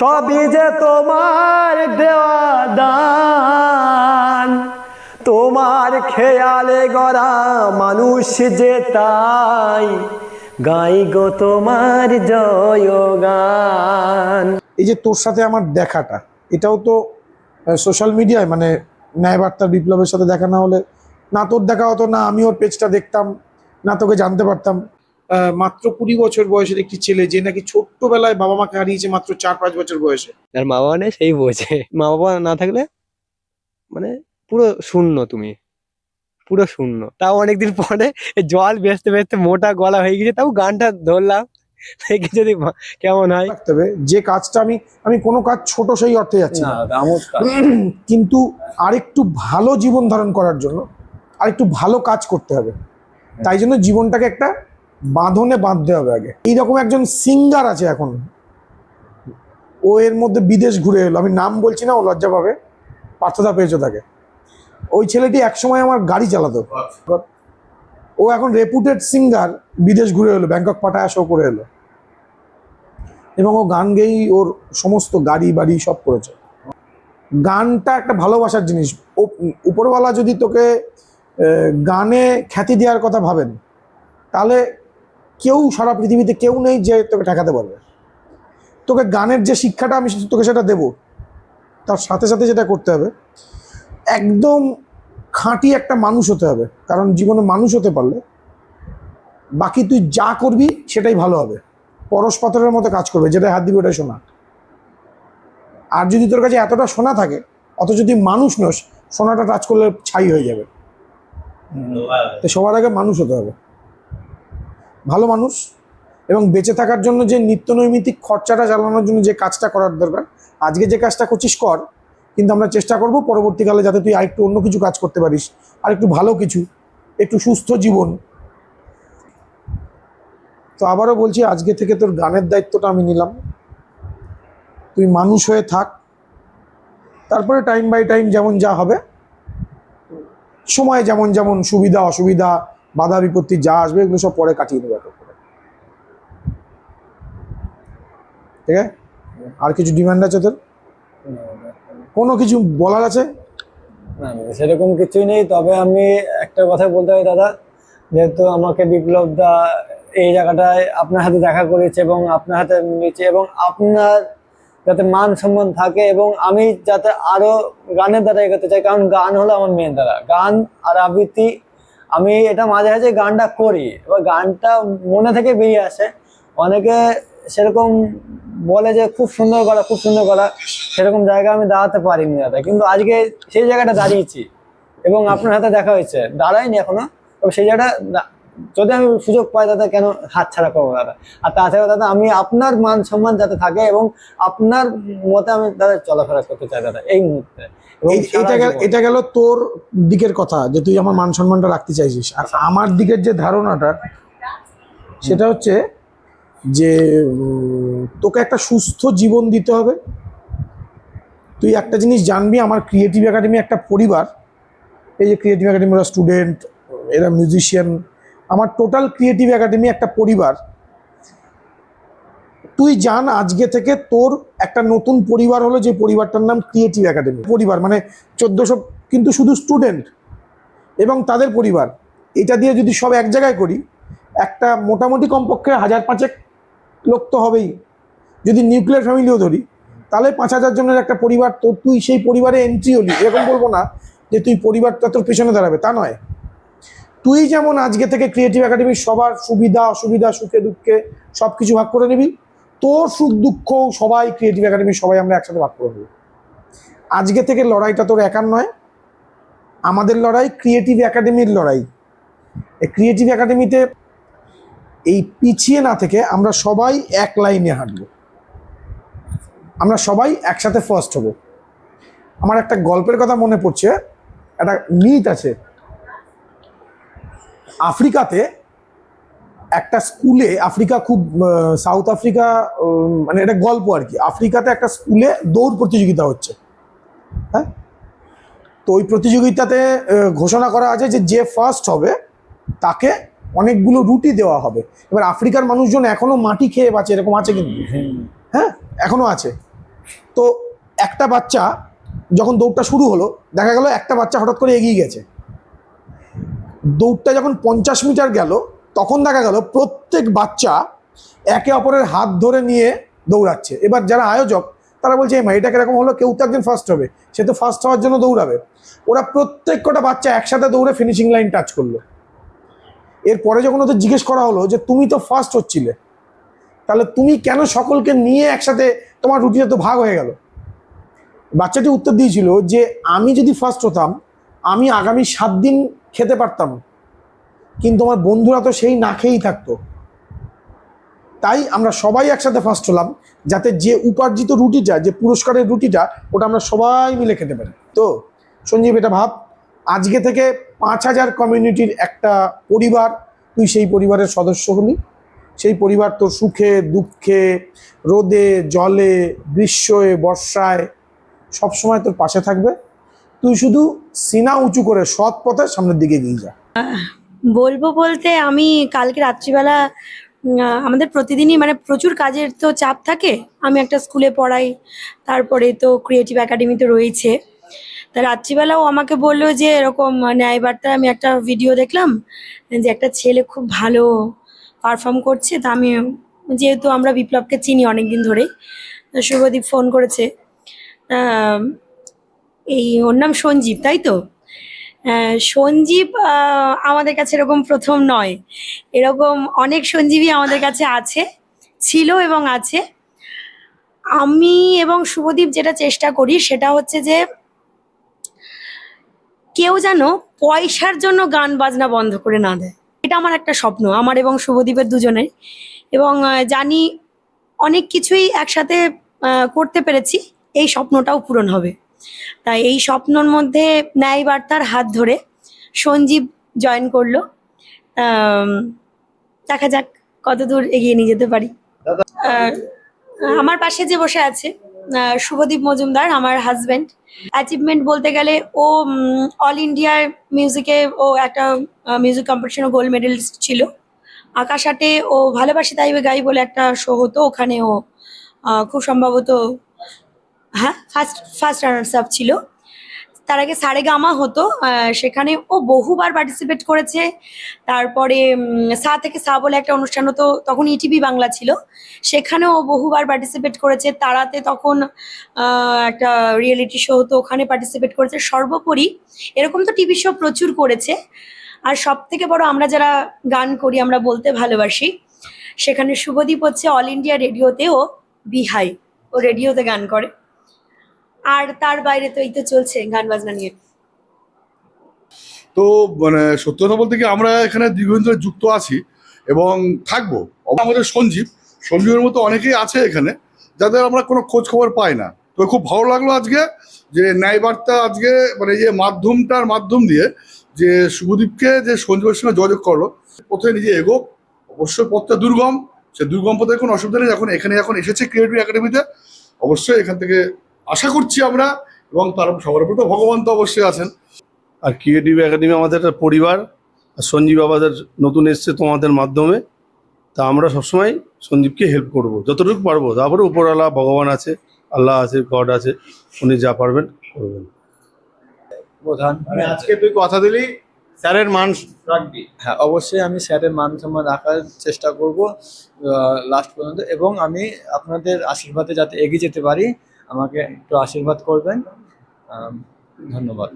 সবই যে তোমার দেওয়া দান তোমার খেয়ালে গড়া মানুষ যে তাই, গাই গো তোমার জয় গান এই যে তোর সাথে আমার দেখাটা, এটাও তো সোশ্যাল মিডিয়ায় মানে ন্যায়বার্তার বিপ্লবের সাথে দেখা না হলে, না তোর দেখা হতো, না আমি ওর পেজটা দেখতাম, না তোকে জানতে পারতাম। মাত্র কুড়ি বছর বয়সের একটি ছেলে যে নাকি ছোট্টবেলায় বাবা মাকে হারিয়েছে মাত্র চার পাঁচ বছর বয়সে। আর মা বাবা নেই সেই বোঝে। মা বাবা না থাকলে মানে পুরো শূন্য তুমি। পুরো শূন্য। তাও অনেকদিন পরে জল বেচতে বেচতে মোটা গলা হয়ে গেছে তাও গানটা ধরলাম। দেখি যদি কেমন হয়। হবে। যে কাজটা আমি আমি কোনো কাজ ছোট সেই অর্থে যাচ্ছি না। কিন্তু আরেকটু ভালো জীবন ধারণ করার জন্য আরেকটু ভালো কাজ করতে হবে। তাই জন্য জীবনটাকে একটা বাঁধনে বাঁধতে হবে আগে। এইরকম একজন সিঙ্গার আছে এখন। ও এর মধ্যে বিদেশ ঘুরে এলো। আমি নাম বলছি না, ও লজ্জা পাবে। পার্থদা পেয়েছ তাকে। ওই ছেলেটি একসময় আমার গাড়ি চালাতো। ও এখন রেপুটেড সিঙ্গার বিদেশ ঘুরে এলো, ব্যাংকক পাঠায় শো করে এলো। এবং ও গান গেয়েই ওর সমস্ত গাড়ি বাড়ি সব করেছে। গানটা একটা ভালোবাসার জিনিস। উপরওয়ালা যদি তোকে গানে খ্যাতি দেওয়ার কথা ভাবেন, তাহলে কেউ সারা পৃথিবীতে কেউ নেই যে তোকে ঠেকাতে পারবে। তোকে গানের যে শিক্ষাটা আমি তোকে সেটা দেবো তার সাথে সাথে যেটা করতে হবে একদম খাঁটি একটা মানুষ হতে হবে কারণ জীবনে মানুষ হতে পারলে বাকি তুই যা করবি সেটাই ভালো হবে। পরশ পাথরের মতো কাজ করবে যেটা হাত দিবি ওটাই শোনা আর যদি তোর কাছে এতটা সোনা থাকে অত যদি মানুষ নস সোনাটা টাচ করলে ছাই হয়ে যাবে। তো সবার আগে মানুষ হতে হবে। ভালো মানুষ এবং বেঁচে থাকার জন্য যে নিত্য নৈমিত্তিক খরচাটা চালানোর জন্য যে কাজটা করার দরকার, আজকে যে কাজটা করছিস কর, কিন্তু আমরা চেষ্টা করব পরবর্তীকালে যাতে তুই আরেকটু অন্য কিছু কাজ করতে পারিস আর একটু ভালো কিছু, একটু সুস্থ জীবন। তো আবারও বলছি, আজকে থেকে তোর গানের দায়িত্বটা আমি নিলাম। তুই মানুষ হয়ে থাক। তারপরে টাইম বাই টাইম যেমন যা হবে, সময় যেমন যেমন সুবিধা, অসুবিধা বাধা বিপত্তি যা আসবে, এগুলো সব পরে কাটিয়ে দেবে পর এক। ঠিক আছে? আর কিছু ডিমান্ড আছে তোর? কোনো কিছু বলার আছে? সেরকম কিছুই নেই। তবে আমি একটা কথা বলতে হয় দাদা। যেহেতু আমাকে বিপ্লব দা এই জায়গাটায় আপনার হাতে দেখা করেছে এবং আপনার হাতে নিয়েছে এবং আপনার যাতে মান সম্মান থাকে এবং আমি যাতে আরও গানের দ্বারা এগোতে চাই, কারণ গান হলো আমার মেন দ্বারা। গান আর আবৃত্তি আমি এটা মাঝে মাঝে গানটা করি। এবার গানটা মনে থেকে বেরিয়ে আসে। অনেকে সেরকম বলে যে খুব সুন্দর করা, খুব সুন্দর করা, সেরকম জায়গা আমি দাঁড়াতে পারিনি দাদা। কিন্তু আজকে সেই জায়গাটা দাঁড়িয়েছি এবং আপনার হাতে দেখা হয়েছে। দাঁড়াইনি এখনও, তবে সেই জায়গাটা যদি আমি সুযোগ পাই দাদা কেন হাত ছাড়া করব দাদা? আর তাছাড়া দাদা, আমি আপনার মান সম্মান যাতে থাকে এবং আপনার মতে আমি দাদা চলাফেরা করতে চাই দাদা, এই মুহূর্তে। এটা এটা গেল তোর দিকের কথা যে তুই আমার মান সম্মানটা রাখতে চাইছিস। আর আমার দিকের যে ধারণাটা সেটা হচ্ছে যে তোকে একটা সুস্থ জীবন দিতে হবে। তুই একটা জিনিস জানবি আমার ক্রিয়েটিভ একাডেমি একটা পরিবার এই যে ক্রিয়েটিভ একাডেমি ওরা স্টুডেন্ট এরা মিউজিশিয়ান আমার টোটাল ক্রিয়েটিভ একাডেমি একটা পরিবার তুই জান আজকে থেকে তোর একটা নতুন পরিবার হলো যে পরিবারটার নাম ক্রিয়েটিভ একাডেমি পরিবার মানে চোদ্দোশো কিন্তু শুধু স্টুডেন্ট এবং তাদের পরিবার। এটা দিয়ে যদি সব এক জায়গায় করি, একটা মোটামুটি কমপক্ষে হাজার পাঁচেক লোক তো হবেই। যদি নিউক্লিয়ার ফ্যামিলিও ধরি, তাহলে পাঁচ হাজার জনের একটা পরিবার, তো তুই সেই পরিবারে এন্ট্রি হলি। এরকম বলব না যে তুই পরিবারটা তোর পেছনে দাঁড়াবে, তা নয়। তুই যেমন আজকে থেকে ক্রিয়েটিভ একাডেমির সবার সুবিধা, অসুবিধা, সুখে দুঃখে সব কিছু ভাগ করে নিবি তোর সুখ দুঃখ সবাই ক্রিয়েটিভ একাডেমি সবাই আমরা একসাথে ভাগ করে আজকে থেকে লড়াইটা তোর একার নয়, আমাদের লড়াই ক্রিয়েটিভ একাডেমির লড়াই। এই ক্রিয়েটিভ একাডেমিতে এই পিছিয়ে না থেকে আমরা সবাই এক লাইনে হাঁটবো। আমরা সবাই একসাথে ফার্স্ট হব। আমার একটা গল্পের কথা মনে পড়ছে, একটা মিথ আছে। আফ্রিকাতে একটা স্কুলে আফ্রিকা খুব সাউথ আফ্রিকা মানে এটা গল্প আর কি। আফ্রিকাতে একটা স্কুলে দৌড় প্রতিযোগিতা হচ্ছে। হ্যাঁ? তো ওই প্রতিযোগিতাতে ঘোষণা করা আছে যে যে ফার্স্ট হবে, তাকে অনেকগুলো রুটি দেওয়া হবে। এবার আফ্রিকার মানুষজন এখনও মাটি খেয়ে বাঁচে, এরকম আছে কিন্তু? হ্যাঁ এখনও আছে। তো একটা বাচ্চা যখন দৌড়টা শুরু হলো, দেখা গেল একটা বাচ্চা হঠাৎ করে এগিয়ে গেছে। দৌড়টা যখন পঞ্চাশ মিটার গেল তখন দেখা গেল প্রত্যেক বাচ্চা একে অপরের হাত ধরে নিয়ে দৌড়াচ্ছে। এবার যারা আয়োজক, তারা বলছে, এই এটা কীরকম হলো? কেউ তো একজন ফার্স্ট হবে। সে তো ফার্স্ট হওয়ার জন্য দৌড়াবে। ওরা প্রত্যেক কটা বাচ্চা একসাথে দৌড়ে ফিনিশিং লাইন টাচ করল। এরপরে যখন ওদের জিজ্ঞেস করা হলো যে, তুমি তো ফার্স্ট হচ্ছিলে। তাহলে তুমি কেন সকলকে নিয়ে একসাথে তোমার রুটিটা তো ভাগ হয়ে গেল? বাচ্চাটি উত্তর দিয়েছিল যে, আমি যদি ফার্স্ট হতাম, আমি আগামী সাত দিন খেতে পারতাম কিন্তু আমার বন্ধুরা তো সেই না খেয়েই থাকতো। তাই আমরা সবাই একসাথে ফার্স্ট হলাম, যাতে যে উপার্জিত রুটিটা, যে পুরস্কারের রুটিটা, ওটা আমরা সবাই মিলে খেতে পারি। তো, সঞ্জীব, এটা ভাব, আজকে থেকে পাঁচ হাজার কমিউনিটির একটা পরিবার, তুই সেই পরিবারের সদস্য হলি। সেই পরিবার তোর সুখে, দুঃখে, রোদে, জলে, গ্রীষ্মে, বর্ষায় সবসময় তোর পাশে থাকবে। তুই শুধু সিনা উঁচু করে সৎ পথে সামনের দিকে এগিয়ে যা। বলব বলতে আমি কালকে রাত্রিবেলা আমাদের প্রতিদিনই মানে প্রচুর কাজের তো চাপ থাকে। আমি একটা স্কুলে পড়াই, তারপরে তো ক্রিয়েটিভ একাডেমি তো রয়েছে। তা রাত্রিবেলাও আমাকে বলল যে এরকম ন্যায় বার্তায় আমি একটা ভিডিও দেখলাম যে একটা ছেলে খুব ভালো পারফর্ম করছে। তা আমি যেহেতু আমরা বিপ্লবকে চিনি অনেক দিন ধরেই শুভদীপ ফোন করেছে। এই, ওর নাম সঞ্জীব, তাই তো? সঞ্জীব আমাদের কাছে এরকম প্রথম নয়। এরকম অনেক সঞ্জীবই আমাদের কাছে আছে, ছিল এবং আছে। আমি এবং শুভদীপ যেটা চেষ্টা করি সেটা হচ্ছে যে, কেউ যেন পয়সার জন্য গান বাজনা বন্ধ করে না দেয়। এটা আমার একটা স্বপ্ন, আমার এবং শুভদীপের দুজনের। এবং জানি অনেক কিছুই একসাথে করতে পেরেছি, এই স্বপ্নটাও পূরণ হবে। তাই এই স্বপ্নর মধ্যে ন্যায় বার্তার হাত ধরে সঞ্জীব জয়েন করল। দেখা যাক কত দূর এগিয়ে নিয়ে যেতে পারি। আমার পাশে যে বসে আছে শুভদীপ মজুমদার আমার হাজবেন্ড অ্যাচিভমেন্ট বলতে গেলে ও অল ইন্ডিয়ার মিউজিকে ও একটা মিউজিক কম্পিটিশনে গোল্ড মেডেলিস্ট ছিল। আকাশ আটে ও ভালোবাসি তাইবে গাই বলে একটা শো হতো। ওখানে ও খুব সম্ভবত হ্যাঁ ফার্স্ট ফার্স্ট রানার্স আপ ছিল। তার আগে সারে গামা হতো সেখানে ও বহুবার পার্টিসিপেট করেছে। তারপরে সা থেকে সা বলে একটা অনুষ্ঠান হতো, তখন ইটিভি বাংলা ছিল। সেখানেও ও বহুবার পার্টিসিপেট করেছে। তারাতে তখন একটা রিয়েলিটি শো হতো, ওখানে পার্টিসিপেট করেছে। সর্বোপরি, এরকম তো টিভি শো প্রচুর করেছে। আর সব থেকে বড় আমরা যারা গান করি, আমরা বলতে ভালোবাসি, সেখানে শুভদীপ হচ্ছে অল ইন্ডিয়া রেডিওতে ও বিহাই ও রেডিওতে গান করে। আর তার বাইরে তো এই তো চলছে গান বাজনা নিয়ে। তো মানে সত্যি কথা বলতে কি আমরা এখানে দীর্ঘদিন ধরে যুক্ত আছি এবং থাকব। আমাদের সঞ্জীব, সঞ্জীবের মতো অনেকেই আছে এখানে, যাদের আমরা কোনো খোঁজ খবর পাই না। তো খুব ভালো লাগল আজকে যে ন্যায় বার্তা আজকে মানে যে মাধ্যমটার মাধ্যম দিয়ে যে শুভদীপকে যে সঞ্জীবের সঙ্গে যোগাযোগ করল, পথে নিজে এগোক। অবশ্যই পথটা দুর্গম। সে দুর্গম পথে কোনো অসুবিধা নেই। এখন এখানে এখন এসেছে ক্রিয়েটিভ একাডেমিতে অবশ্যই এখান থেকে আশা করছি আমরা এবং তার সবার উপর তো ভগবান তো অবশ্যই আছেন। আর ক্রিয়েটিভ একাডেমি আমাদের একটা পরিবার আর সঞ্জীব আমাদের নতুন এসছে তোমাদের মাধ্যমে তা আমরা সবসময় সঞ্জীবকে হেল্প করব যতটুকু পারব। তারপরে উপরওয়ালা ভগবান আছে আল্লাহ আছে গড আছে উনি যা পারবেন করবেন। প্রধান মানে আজকে তুই কথা দিলি স্যারের মান রাখবি। হ্যাঁ অবশ্যই আমি স্যারের মান সম্মান রাখার চেষ্টা করব লাস্ট পর্যন্ত। এবং আমি আপনাদের আশীর্বাদে যাতে এগিয়ে যেতে পারি আমাকে একটু আশীর্বাদ করবেন। ধন্যবাদ।